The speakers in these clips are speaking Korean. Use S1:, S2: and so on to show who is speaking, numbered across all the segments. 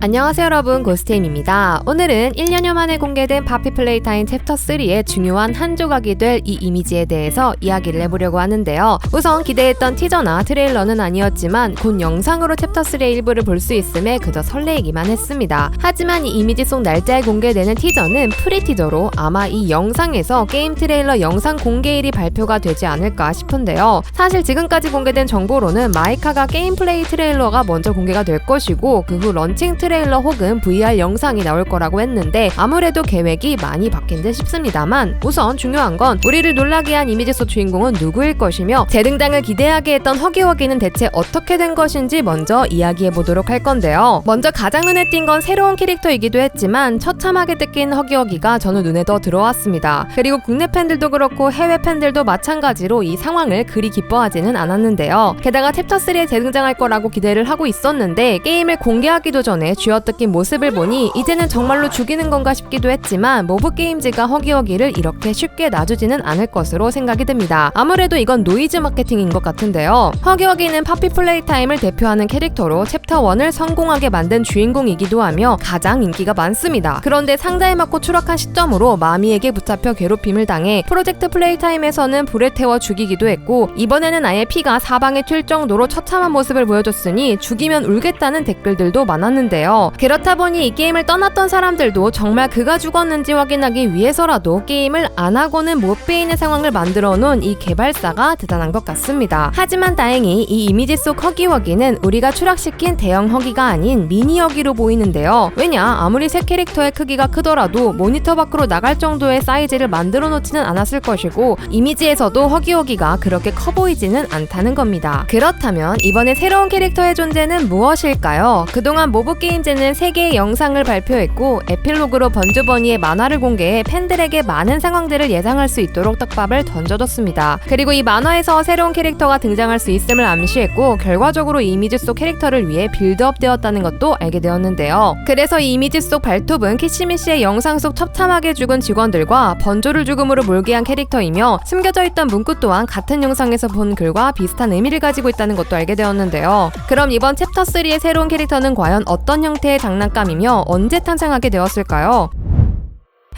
S1: 안녕하세요 여러분 고스테임입니다. 오늘은 1년여 만에 공개된 파피 플레이타임 챕터 3의 중요한 한 조각이 될 이 이미지에 대해서 이야기를 해보려고 하는데요. 우선 기대했던 티저나 트레일러는 아니었지만 곧 영상으로 챕터 3의 일부를 볼 수 있음에 그저 설레이기만 했습니다. 하지만 이 이미지 속 날짜에 공개되는 티저는 프리티저로 아마 이 영상에서 게임 트레일러 영상 공개일이 발표가 되지 않을까 싶은데요. 사실 지금까지 공개된 정보로는 마이카가 게임 플레이 트레일러가 먼저 공개가 될 것이고 그 후 런칭 트레일러 트레일러 혹은 VR 영상이 나올 거라고 했는데 아무래도 계획이 많이 바뀐 듯 싶습니다만 우선 중요한 건 우리를 놀라게 한 이미지 속 주인공은 누구일 것이며 재등장을 기대하게 했던 허기허기는 대체 어떻게 된 것인지 먼저 이야기해 보도록 할 건데요. 먼저 가장 눈에 띈 건 새로운 캐릭터이기도 했지만 처참하게 뜯긴 허기허기가 저는 눈에 더 들어왔습니다. 그리고 국내 팬들도 그렇고 해외 팬들도 마찬가지로 이 상황을 그리 기뻐하지는 않았는데요. 게다가 챕터 3에 재등장할 거라고 기대를 하고 있었는데 게임을 공개하기도 전에 쥐어뜯긴 모습을 보니 이제는 정말로 죽이는 건가 싶기도 했지만 모브 게임즈가 허기허기를 이렇게 쉽게 놔주지는 않을 것으로 생각이 듭니다. 아무래도 이건 노이즈 마케팅인 것 같은데요. 허기허기는 파피 플레이 타임을 대표하는 캐릭터로 챕터 1을 성공하게 만든 주인공이기도 하며 가장 인기가 많습니다. 그런데 상자에 맞고 추락한 시점으로 마미에게 붙잡혀 괴롭힘을 당해 프로젝트 플레이 타임에서는 불에 태워 죽이기도 했고 이번에는 아예 피가 사방에 튈 정도로 처참한 모습을 보여줬으니 죽이면 울겠다는 댓글들도 많았는데요. 있는데요. 그렇다 보니 이 게임을 떠났던 사람들도 정말 그가 죽었는지 확인하기 위해서라도 게임을 안 하고는 못 빼이는 상황을 만들어 놓은 이 개발사가 대단한 것 같습니다. 하지만 다행히 이 이미지 속 허기허기는 우리가 추락시킨 대형 허기가 아닌 미니 허기로 보이는데요. 왜냐 아무리 새 캐릭터의 크기가 크더라도 모니터 밖으로 나갈 정도의 사이즈를 만들어 놓지는 않았을 것이고 이미지에서도 허기허기가 그렇게 커 보이지는 않다는 겁니다. 그렇다면 이번에 새로운 캐릭터의 존재는 무엇일까요? 그동안 모브 게임 게임즈는 3개의 영상을 발표했고 에필로그로 번즈버니의 만화를 공개해 팬들에게 많은 상황들을 예상할 수 있도록 떡밥을 던져줬습니다. 그리고 이 만화에서 새로운 캐릭터가 등장할 수 있음을 암시했고 결과적으로 이 이미지 속 캐릭터를 위해 빌드업 되었다는 것도 알게 되었는데요. 그래서 이 이미지 속 발톱은 키시미 씨의 영상 속 처참하게 죽은 직원들과 번조를 죽음으로 몰게 한 캐릭터이며 숨겨져 있던 문구 또한 같은 영상에서 본 글과 비슷한 의미를 가지고 있다는 것도 알게 되었는데요. 그럼 이번 챕터 3의 새로운 캐릭터는 과연 어떤 형태의 장난감이며 언제 탄생하게 되었을까요?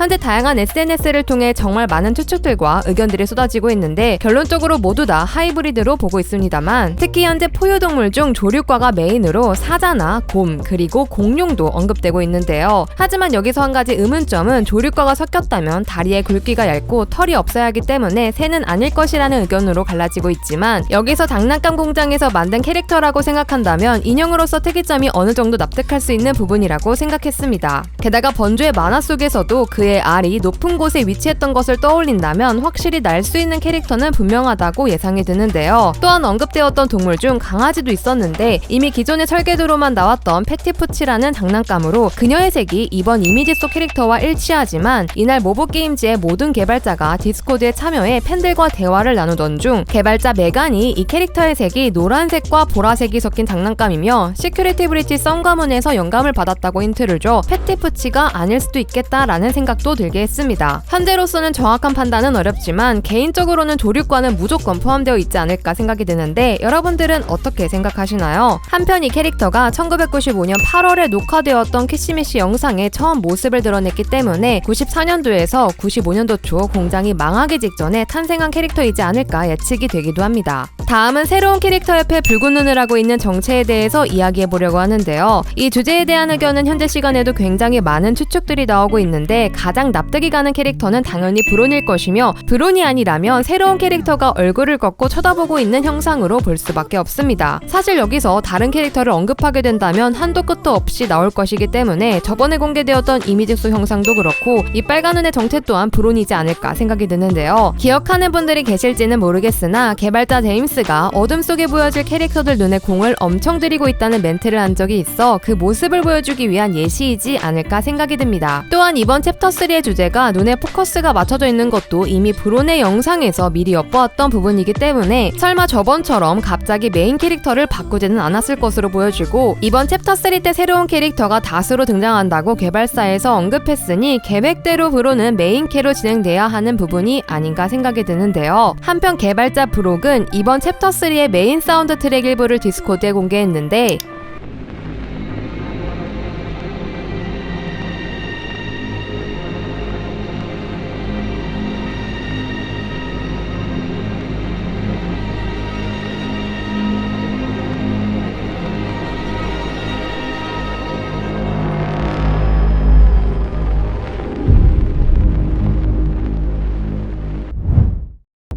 S1: 현재 다양한 SNS를 통해 정말 많은 추측들과 의견들이 쏟아지고 있는데 결론적으로 모두 다 하이브리드로 보고 있습니다만 특히 현재 포유동물 중 조류과가 메인으로 사자나 곰 그리고 공룡도 언급되고 있는데요. 하지만 여기서 한 가지 의문점은 조류과가 섞였다면 다리의 굵기가 얇고 털이 없어야 하기 때문에 새는 아닐 것이라는 의견으로 갈라지고 있지만 여기서 장난감 공장에서 만든 캐릭터라고 생각한다면 인형으로서 특이점이 어느 정도 납득할 수 있는 부분이라고 생각했습니다. 게다가 번주의 만화 속에서도 그의 그의 알이 높은 곳에 위치했던 것을 떠올린다면 확실히 날 수 있는 캐릭터는 분명하다고 예상이 드는데요. 또한 언급되었던 동물 중 강아지도 있었는데 이미 기존의 설계도로만 나왔던 패티푸치라는 장난감으로 그녀의 색이 이번 이미지 속 캐릭터와 일치하지만 이날 모브게임즈의 모든 개발자가 디스코드에 참여해 팬들과 대화를 나누던 중 개발자 메간이 이 캐릭터의 색이 노란색과 보라색이 섞인 장난감이며 시큐리티 브릿지 썬가문에서 영감을 받았다고 힌트를 줘 패티푸치가 아닐 수도 있겠다라는 생각 생각도 들게 했습니다. 현재로서는 정확한 판단은 어렵지만 개인적으로는 조류과는 무조건 포함되어 있지 않을까 생각이 드는데 여러분들은 어떻게 생각하시나요? 한편 이 캐릭터가 1995년 8월에 녹화되었던 키시미시 영상에 처음 모습을 드러냈기 때문에 94년도에서 95년도 초 공장이 망하기 직전에 탄생한 캐릭터이지 않을까 예측이 되기도 합니다. 다음은 새로운 캐릭터 옆에 붉은 눈을 하고 있는 정체에 대해서 이야기해 보려고 하는데요. 이 주제에 대한 의견은 현재 시간에도 굉장히 많은 추측들이 나오고 있는데 가장 납득이 가는 캐릭터는 당연히 브론일 것이며 브론이 아니라면 새로운 캐릭터가 얼굴을 걷고 쳐다보고 있는 형상으로 볼 수밖에 없습니다. 사실 여기서 다른 캐릭터를 언급하게 된다면 한도 끝도 없이 나올 것이기 때문에 저번에 공개되었던 이미지 속 형상도 그렇고 이 빨간 눈의 정체 또한 브론이지 않을까 생각이 드는데요. 기억하는 분들이 계실지는 모르겠으나 개발자 제임스가 어둠 속에 보여질 캐릭터들 눈에 공을 엄청 들이고 있다는 멘트를 한 적이 있어 그 모습을 보여주기 위한 예시이지 않을까 생각이 듭니다. 또한 이번 챕터 3의 주제가 눈에 포커스가 맞춰져 있는 것도 이미 브론의 영상에서 미리 엿보았던 부분이기 때문에 설마 저번처럼 갑자기 메인 캐릭터를 바꾸지는 않았을 것으로 보여지고 이번 챕터 3 때 새로운 캐릭터가 다수로 등장한다고 개발사에서 언급했으니 계획대로 브론은 메인 캐로 진행돼야 하는 부분이 아닌가 생각이 드는데요. 한편 개발자 브록은 이번 챕터 3의 메인 사운드 트랙 일부를 디스코드에 공개했는데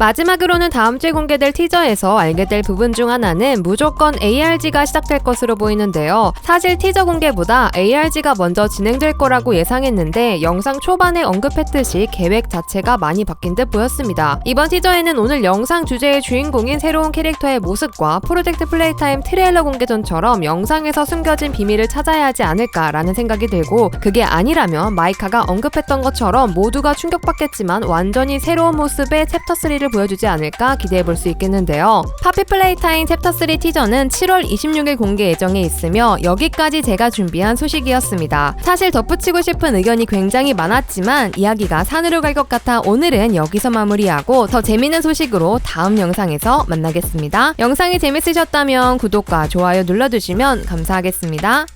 S1: 마지막으로는 다음 주에 공개될 티저에서 알게 될 부분 중 하나는 무조건 ARG가 시작될 것으로 보이는데요. 사실 티저 공개보다 ARG가 먼저 진행될 거라고 예상했는데 영상 초반에 언급했듯이 계획 자체가 많이 바뀐 듯 보였습니다. 이번 티저에는 오늘 영상 주제의 주인공인 새로운 캐릭터의 모습과 프로젝트 플레이타임 트레일러 공개 전처럼 영상에서 숨겨진 비밀을 찾아야 하지 않을까라는 생각이 들고 그게 아니라면 마이카가 언급했던 것처럼 모두가 충격받겠지만 완전히 새로운 모습의 챕터 3를 보여주지 않을까 기대해 볼 수 있겠는데요. 파피 플레이타임 챕터 3 티저는 7월 26일 공개 예정에 있으며 여기까지 제가 준비한 소식이었습니다. 사실 덧붙이고 싶은 의견이 굉장히 많았지만 이야기가 산으로 갈 것 같아 오늘은 여기서 마무리하고 더 재밌는 소식으로 다음 영상에서 만나겠습니다. 영상이 재밌으셨다면 구독과 좋아요 눌러주시면 감사하겠습니다.